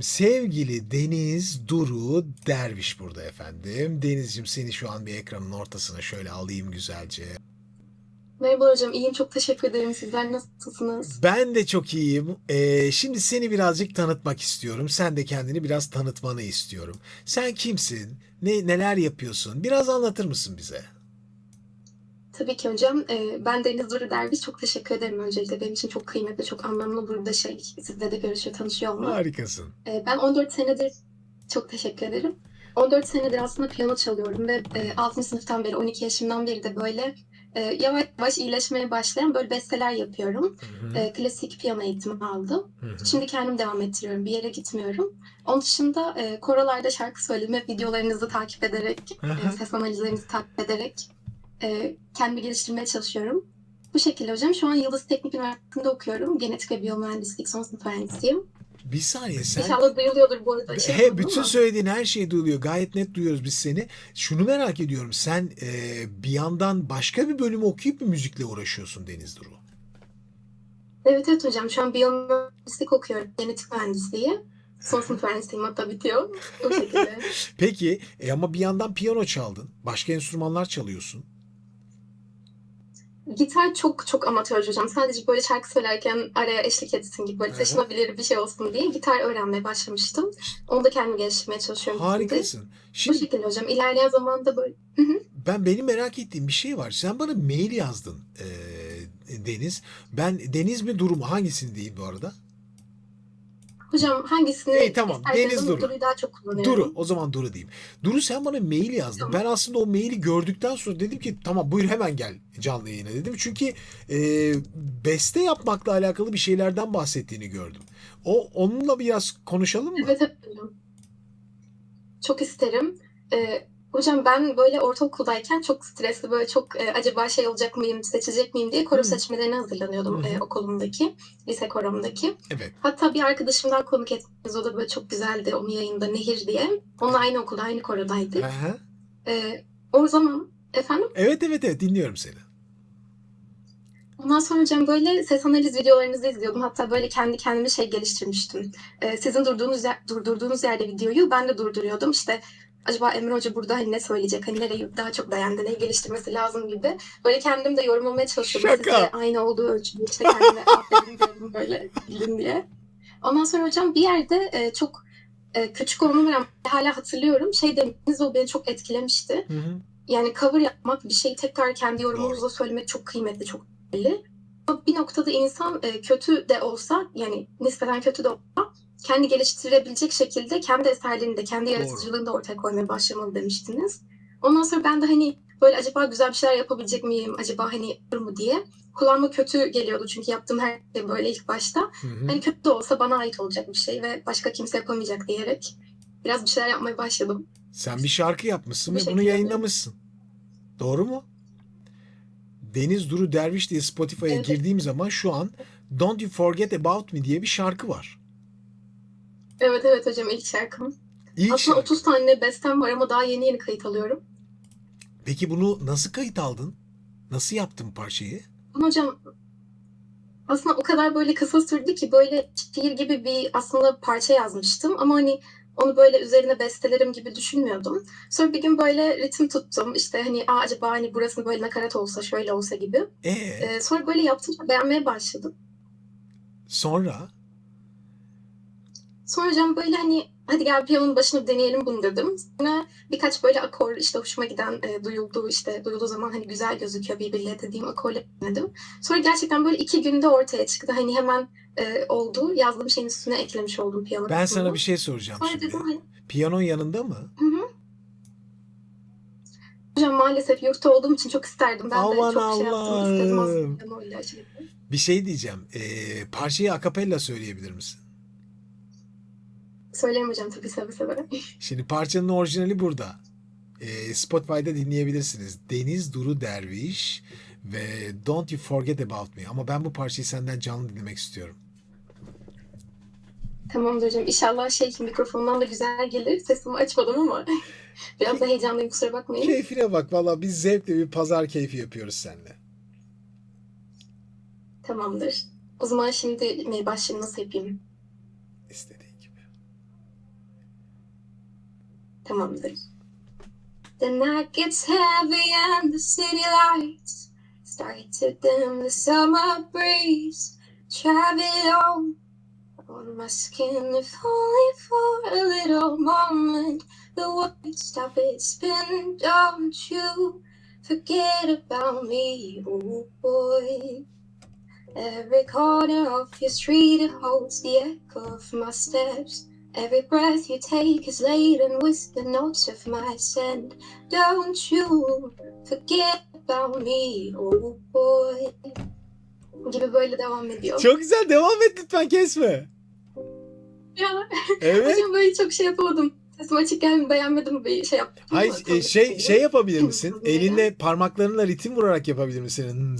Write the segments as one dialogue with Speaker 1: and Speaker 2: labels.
Speaker 1: Sevgili Deniz Duru Derviş burada efendim. Denizciğim seni şu an bir ekranın ortasına şöyle alayım güzelce.
Speaker 2: Merhaba hocam, iyiyim. Çok teşekkür ederim. Sizler nasılsınız?
Speaker 1: Ben de çok iyiyim. Ee, şimdi seni birazcık tanıtmak istiyorum. Sen de kendini biraz tanıtmanı istiyorum. Sen kimsin? Ne neler yapıyorsun? Biraz anlatır mısın bize?
Speaker 2: Tabii ki hocam. Ee, ben Deniz Duru Derviş. Çok teşekkür ederim öncelikle. Benim için çok kıymetli, çok anlamlı burada şey, sizle de görüşüyor, tanışıyor olmak.
Speaker 1: Harikasın.
Speaker 2: Ee, ben 14 senedir, çok teşekkür ederim. 14 senedir aslında piyano çalıyorum ve e, 6. sınıftan beri, 12 yaşımdan beri de böyle e, yavaş yavaş iyileşmeye başlayan böyle besteler yapıyorum.
Speaker 1: Hı hı,
Speaker 2: E, klasik piyano eğitimi aldım.
Speaker 1: hı hı.
Speaker 2: Şimdi kendim devam ettiriyorum. Bir yere gitmiyorum. Onun dışında e, korolarda şarkı söyleme videolarınızı takip ederek,
Speaker 1: Aha.
Speaker 2: e, ses analizlerinizi takip ederek e, kendimi geliştirmeye çalışıyorum. Bu şekilde hocam. Şu an Yıldız Teknik Üniversitesi'nde okuyorum. Genetik ve biyomühendislik son sınıf öğrencisiyim.
Speaker 1: Bir saniye sen
Speaker 2: İnşallah duyuluyordur bu arada. Şey
Speaker 1: He, bütün
Speaker 2: ama.
Speaker 1: söylediğin her şey duyuluyor. Gayet net duyuyoruz biz seni. Şunu merak ediyorum. Sen e, bir yandan başka bir bölümü okuyup mu müzikle uğraşıyorsun Deniz Duru?
Speaker 2: Evet evet hocam. Şu an biyomühendislik okuyorum. Genetik mühendisliği. Son sınıf öğrencisiyim hatta bitiyor. O şekilde.
Speaker 1: Peki e, ama bir yandan piyano çaldın. Başka enstrümanlar çalıyorsun.
Speaker 2: Gitar çok çok amatör hocam. Sadece böyle şarkı söylerken araya eşlik etsin gibi böyle
Speaker 1: Aha.
Speaker 2: taşınabilir bir şey olsun diye gitar öğrenmeye başlamıştım. Onu da kendimi geliştirmeye çalışıyorum. şimdi.
Speaker 1: Harikasın.
Speaker 2: Bu
Speaker 1: Şimdi
Speaker 2: şekilde hocam. İlerleyen zamanda böyle
Speaker 1: ben benim merak ettiğim bir şey var. Sen bana mail yazdın e, Deniz. Ben Deniz mi Duru mu? Hangisini değil bu arada?
Speaker 2: Hocam hangisini
Speaker 1: İyi, tamam. Deniz Duru.
Speaker 2: Duru'yu daha çok kullanıyorum.
Speaker 1: Duru. O zaman Duru diyeyim. Duru sen bana mail yazdın.
Speaker 2: Tamam.
Speaker 1: Ben aslında o maili gördükten sonra dedim ki tamam buyur hemen gel canlı yayına dedim. Çünkü e, beste yapmakla alakalı bir şeylerden bahsettiğini gördüm. O onunla biraz konuşalım mı?
Speaker 2: Evet hocam. Çok isterim. Ee, hocam ben böyle ortaokuldayken çok stresli böyle çok e, acaba şey olacak mıyım, seçecek miyim diye koro seçmelerine hazırlanıyordum e, okulumdaki, lise koromdaki.
Speaker 1: Evet.
Speaker 2: Hatta bir arkadaşımdan konuk ettiniz. O da böyle çok güzeldi onun yayında Nehir diye. Onunla aynı okulda, aynı korodaydık.
Speaker 1: Aha.
Speaker 2: Ee, o zaman efendim
Speaker 1: Evet evet evet dinliyorum seni.
Speaker 2: ondan sonra hocam böyle ses analiz videolarınızı izliyordum. Hatta böyle kendi kendime şey geliştirmiştim. Ee, sizin durduğunuz yer- durdurduğunuz yerde videoyu ben de durduruyordum. İşte acaba Emre Hoca burada hani ne söyleyecek? Hani nereyi daha çok beğendi, neyi geliştirmesi lazım gibi. Böyle kendim de yorumlamaya çalışıyordum.
Speaker 1: Şaka.
Speaker 2: Sizle aynı olduğu ölçüde işte kendime aferin diyorum böyle bilin diye. Ondan sonra hocam bir yerde e, çok e, küçük olmama rağmen hala hatırlıyorum. Şey demiştiniz o beni çok etkilemişti.
Speaker 1: Hı hı.
Speaker 2: Yani cover yapmak, bir şeyi tekrar kendi yorumunuzla söylemek çok kıymetli, çok değerli. Ama Bir noktada insan e, kötü de olsa, yani nispeten kötü de olsa kendi geliştirebilecek şekilde kendi eserlerini de, kendi yaratıcılığını da ortaya koymaya başlamalı demiştiniz. Ondan sonra ben de hani böyle acaba güzel bir şeyler yapabilecek miyim, acaba hani olur mu diye. Kulağıma kötü geliyordu çünkü yaptığım her şey böyle ilk başta.
Speaker 1: Hı hı.
Speaker 2: Hani kötü de olsa bana ait olacak bir şey ve başka kimse yapamayacak diyerek biraz bir şeyler yapmaya başladım.
Speaker 1: Sen bir şarkı yapmışsın
Speaker 2: Bu
Speaker 1: ve bunu yayınlamışsın. Doğru mu? Deniz Duru Derviş diye Spotify'a
Speaker 2: Evet.
Speaker 1: girdiğim zaman şu an Don't You Forget About Me diye bir şarkı var.
Speaker 2: Evet evet hocam ilk şarkım.
Speaker 1: İlk
Speaker 2: Aslında
Speaker 1: şarkı.
Speaker 2: 30 tane bestem var ama daha yeni yeni kayıt alıyorum.
Speaker 1: Peki bunu nasıl kayıt aldın? Nasıl yaptın parçayı?
Speaker 2: Ama hocam aslında o kadar böyle kısa sürdü ki böyle şiir gibi bir aslında parça yazmıştım ama hani onu böyle üzerine bestelerim gibi düşünmüyordum. Sonra bir gün böyle ritim tuttum. İşte hani Aa, acaba hani burasını böyle nakarat olsa şöyle olsa gibi.
Speaker 1: Ee,
Speaker 2: Ee, sonra böyle yaptım beğenmeye başladım.
Speaker 1: sonra
Speaker 2: Sonra hocam böyle hani hadi gel piyanonun başına deneyelim bunu dedim. Sonra birkaç böyle akor işte hoşuma giden e, duyuldu işte duyulduğu zaman hani güzel gözüküyor birbiriyle dediğim akorla denedim. Sonra gerçekten böyle iki günde ortaya çıktı. Hani hemen e, oldu. Yazdığım şeyin üstüne eklemiş oldum piyano
Speaker 1: ben
Speaker 2: kısmını.
Speaker 1: sana bir şey soracağım
Speaker 2: Sonra
Speaker 1: şimdi.
Speaker 2: dedim hani
Speaker 1: Piyanon yanında mı?
Speaker 2: hı hı. Hocam maalesef yurtta olduğum için çok isterdim. Ben
Speaker 1: Aman
Speaker 2: de çok şey yaptım istedim aslında.
Speaker 1: Bir şey diyeceğim. Ee, parçayı akapella söyleyebilir misin?
Speaker 2: Söyleyeyim hocam tabii seve seve.
Speaker 1: Şimdi parçanın orijinali burada. Ee, Spotify'da dinleyebilirsiniz. Deniz Duru Derviş ve Don't You Forget About Me. Ama ben bu parçayı senden canlı dinlemek istiyorum.
Speaker 2: Tamamdır hocam. İnşallah şey mikrofondan da güzel gelir. Sesimi açmadım ama biraz da heyecanlıyım kusura bakmayın.
Speaker 1: Keyfine bak valla biz zevkle bir pazar keyfi yapıyoruz seninle.
Speaker 2: Tamamdır. O zaman şimdi başlayayım nasıl yapayım? Tamamdır. The night gets heavy and the city lights start to dim the summer breeze. Travel on on my skin, if only for a little moment. The words stop it spin. Don't you forget about me, oh boy. Every corner of your street holds the echo of my steps. Every breath you take is laden with the notes of my scent. Don't you forget about me, oh boy. Gibi böyle devam ediyor.
Speaker 1: Çok güzel devam et lütfen kesme.
Speaker 2: Ya,
Speaker 1: Evet.
Speaker 2: hocam böyle çok şey yapamadım. Sesim açık gelmedi, beğenmedim bir şey yaptım.
Speaker 1: Hayır e, şey
Speaker 2: tabii-
Speaker 1: şey yapabilir misin? Elinle parmaklarınla ritim vurarak yapabilir misin?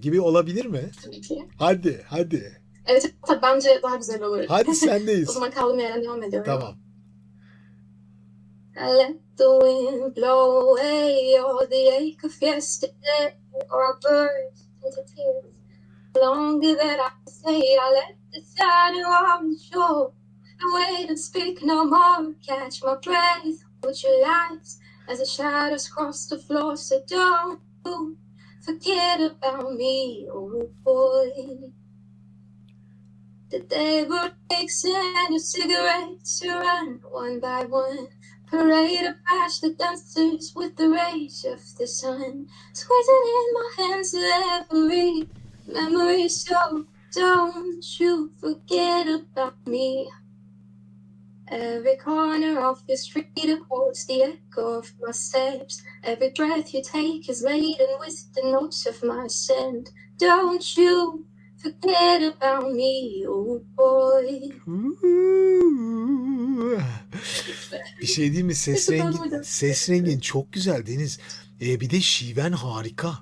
Speaker 1: gibi olabilir mi?
Speaker 2: Tabii ki.
Speaker 1: Hadi hadi.
Speaker 2: Evet, tabii bence daha güzel olur.
Speaker 1: Hadi
Speaker 2: o zaman kaldığım yerden devam ediyorum.
Speaker 1: tamam.
Speaker 2: I let the wind blow away all the ache of yesterday, or I burst into tears. The longer that I stay, I let the shadow on the shore. I wait and speak no more, catch my breath, hold your lies as the shadows cross the floor. So don't forget about me, oh boy. The day breaks and your cigarettes you run one by one. Parade past the dancers with the rays of the sun. Squeezing in my hands every memory. So don't you forget about me. Every corner of your street holds the echo of my steps. Every breath you take is laden with the notes of my scent. Don't you forget about me, oh boy.
Speaker 1: Bir şey diyeyim mi? Ses
Speaker 2: Çok
Speaker 1: rengi
Speaker 2: anlamadım.
Speaker 1: ses rengin çok güzel Deniz. Ee, bir de şiven harika.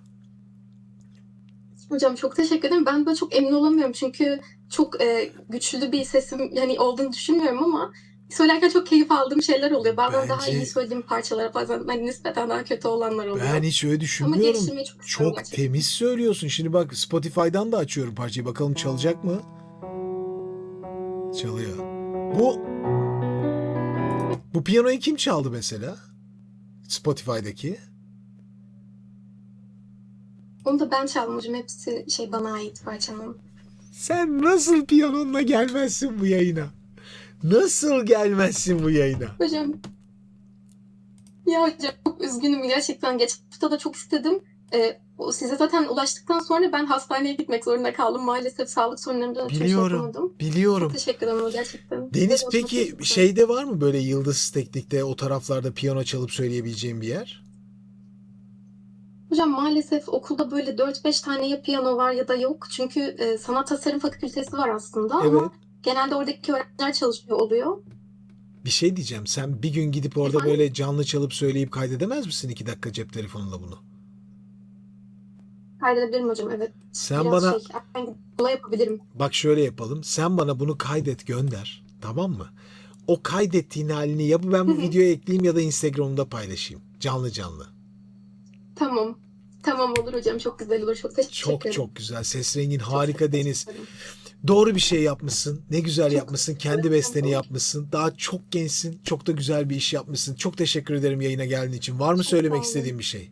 Speaker 2: Hocam çok teşekkür ederim. Ben böyle çok emin olamıyorum çünkü çok e, güçlü bir sesim yani olduğunu düşünmüyorum ama söylerken çok keyif aldığım şeyler oluyor. Bazen daha
Speaker 1: Bence-
Speaker 2: iyi söylediğim parçalara bazen hani nispeten daha kötü olanlar oluyor.
Speaker 1: Ben hiç öyle
Speaker 2: ama
Speaker 1: düşünmüyorum.
Speaker 2: geliştirmeyi çok istiyorum
Speaker 1: Çok
Speaker 2: gerçekten.
Speaker 1: temiz söylüyorsun. Şimdi bak Spotify'dan da açıyorum parçayı. Bakalım çalacak mı? Çalıyor. Bu bu piyanoyu kim çaldı mesela? Spotify'daki.
Speaker 2: Onu da ben çaldım hocam. Hepsi şey bana ait parçanın.
Speaker 1: Sen nasıl piyanonla gelmezsin bu yayına? Nasıl gelmezsin bu yayına?
Speaker 2: Hocam ya hocam çok üzgünüm gerçekten. Geçen hafta da çok istedim. E, o size zaten ulaştıktan sonra ben hastaneye gitmek zorunda kaldım. Maalesef sağlık sorunlarımdan ötürü şey
Speaker 1: Biliyorum.
Speaker 2: yapamadım.
Speaker 1: Biliyorum.
Speaker 2: Teşekkür ederim gerçekten.
Speaker 1: Deniz
Speaker 2: Evet,
Speaker 1: peki
Speaker 2: çok-
Speaker 1: şeyde var mı böyle Yıldız Teknik'te o taraflarda piyano çalıp söyleyebileceğin bir yer?
Speaker 2: Hocam maalesef okulda böyle 4-5 tane ya piyano var ya da yok. Çünkü e, sanat tasarım fakültesi var aslında
Speaker 1: Evet.
Speaker 2: ama genelde oradaki öğrenciler çalışıyor oluyor.
Speaker 1: Bir şey diyeceğim. Sen bir gün gidip orada
Speaker 2: Efendim?
Speaker 1: böyle canlı çalıp söyleyip kaydedemez misin iki dakika cep telefonunda bunu?
Speaker 2: Kaydedebilirim hocam evet.
Speaker 1: Sen
Speaker 2: Biraz
Speaker 1: bana
Speaker 2: şey, erken kolay yapabilirim.
Speaker 1: bak şöyle yapalım. Sen bana bunu kaydet gönder. Tamam mı? O kaydettiğin halini ya ben bu videoya ekleyeyim ya da Instagram'da paylaşayım. Canlı canlı.
Speaker 2: Tamam. Tamam olur hocam çok güzel olur. Çok teşekkür
Speaker 1: Çok
Speaker 2: ederim.
Speaker 1: çok güzel. Ses rengin
Speaker 2: Çok
Speaker 1: harika
Speaker 2: teşekkür
Speaker 1: Deniz.
Speaker 2: ederim.
Speaker 1: Doğru bir şey yapmışsın. Ne güzel
Speaker 2: Çok
Speaker 1: yapmışsın. Kendi besteni yapmışsın. Daha çok gençsin. Çok da güzel bir iş yapmışsın. Çok teşekkür ederim yayına geldiğin için. Var mı
Speaker 2: Çok
Speaker 1: söylemek istediğin bir şey?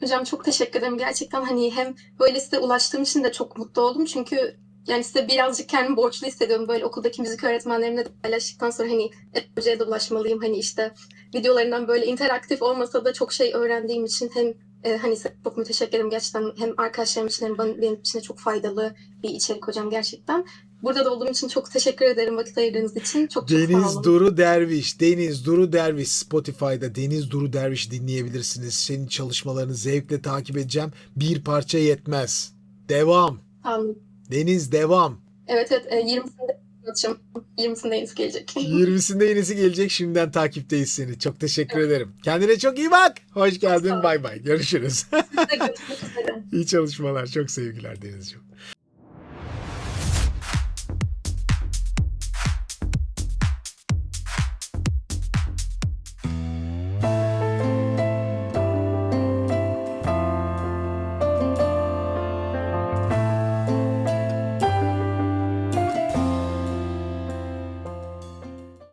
Speaker 2: Hocam çok teşekkür ederim. Gerçekten hani hem böyle size ulaştığım için de çok mutlu oldum. Çünkü yani size birazcık kendimi borçlu hissediyorum. Böyle okuldaki müzik öğretmenlerimle paylaştıktan sonra hani hocaya da ulaşmalıyım. Hani işte videolarından böyle interaktif olmasa da çok şey öğrendiğim için hem e, hani çok müteşekkir ederim. Gerçekten hem arkadaşlarım için hem benim için de çok faydalı bir içerik hocam gerçekten. Burada da olduğum için çok teşekkür ederim vakit ayırdığınız için. Çok çok sağ
Speaker 1: Deniz
Speaker 2: olun.
Speaker 1: Duru Derviş, Deniz Duru Derviş Spotify'da Deniz Duru Derviş dinleyebilirsiniz. Senin çalışmalarını zevkle takip edeceğim. Bir parça yetmez. Devam.
Speaker 2: Olun.
Speaker 1: Deniz devam.
Speaker 2: Evet evet e, 20'sinde atacağım. 20'sinde yenisi gelecek.
Speaker 1: 20'sinde yenisi gelecek. Şimdiden takipteyiz seni. Çok teşekkür ederim. Kendine çok iyi bak. Hoş geldin. Bay bay. Görüşürüz. İyi çalışmalar. Çok sevgiler Denizciğim.